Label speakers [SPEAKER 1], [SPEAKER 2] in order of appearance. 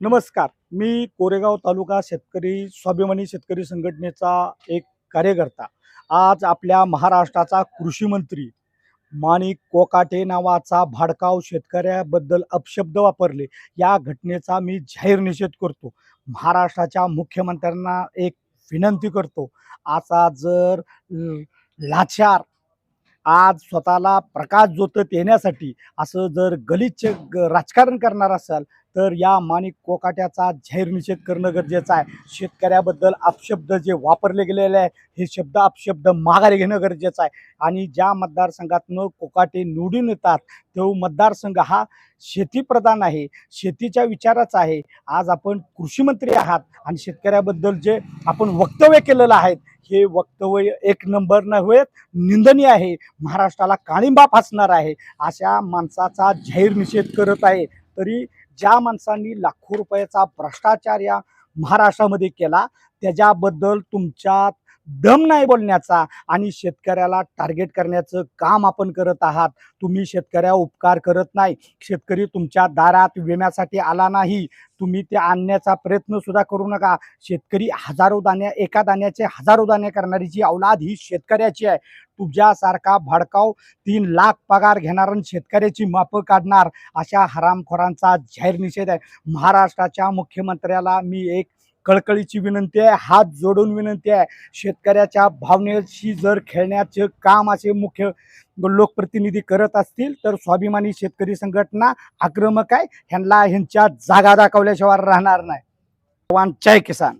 [SPEAKER 1] नमस्कार. मी कोरेगाव तालुका शेतकरी स्वाभिमानी शेतकरी संघटनेचा एक कार्यकर्ता. आज आपल्या महाराष्ट्राचा कृषी मंत्री माणिक कोकाटे नावाचा भाडकाव शेतकऱ्याबद्दल अपशब्द वापरले. या घटनेचा मी जाहीर निषेध करतो. महाराष्ट्राच्या मुख्यमंत्र्यांना एक विनंती करतो. आता जर लाचार आज स्वतःला प्रकाश जोतत येण्यासाठी असं जर गलिच्छ राजकारण करणार असाल तर या माणिक कोकाट्याचा जाहीर निषेध करणं गरजेचं आहे. शेतकऱ्याबद्दल अपशब्द जे वापरले गेलेले आहे हे शब्द अपशब्द माघारी घेणं गरजेचं आहे. आणि ज्या मतदारसंघातनं कोकाटे निवडून येतात तो मतदारसंघ हा शेतीप्रधान आहे शेतीच्या विचाराचा आहे. आज आपण कृषीमंत्री आहात आणि शेतकऱ्याबद्दल जे आपण वक्तव्य केलेलं आहे हे वक्तव्य एक नंबर नव्हे निंदनीय आहे. महाराष्ट्राला काळिंबा फासणार आहे अशा माणसाचा जाहीर निषेध करत आहे. तरी ज्या माणसांनी लाखो रुपयाचा भ्रष्टाचार या महाराष्ट्रामध्ये केला त्याच्याबद्दल तुमच्यात दम नाही बोलण्याचा आणि शेतकऱ्याला टार्गेट करण्याचं काम आपण करत आहात. तुम्ही शेतकऱ्या उपकार करत नाही. शेतकरी तुमच्या दारात विम्यासाठी आला नाही. तुम्ही ते आणण्याचा प्रयत्न सुद्धा करू नका. शेतकरी हजारो दाण्या एका दाण्याचे हजारो दाणे करणारी जी औलाद ही शेतकऱ्याची आहे. तुझ्यासारखा भडकाव तीन लाख पगार घेणार आणि शेतकऱ्याची मापं काढणार अशा हरामखोरांचा जाहीर निषेध आहे. महाराष्ट्राच्या मुख्यमंत्र्याला मी एक कळकळीची विनंती आहे हात जोडून विनंती आहे. शेतकऱ्याच्या भावनेशी जर खेळण्याचे काम असे मुख्य लोकप्रतिनिधी करत असतील तर स्वाभिमानी शेतकरी संघटना आक्रमक आहे. ह्यांना ह्यांच्या जागा दाखवल्याशिवाय राहणार नाही. जवान जय किसान.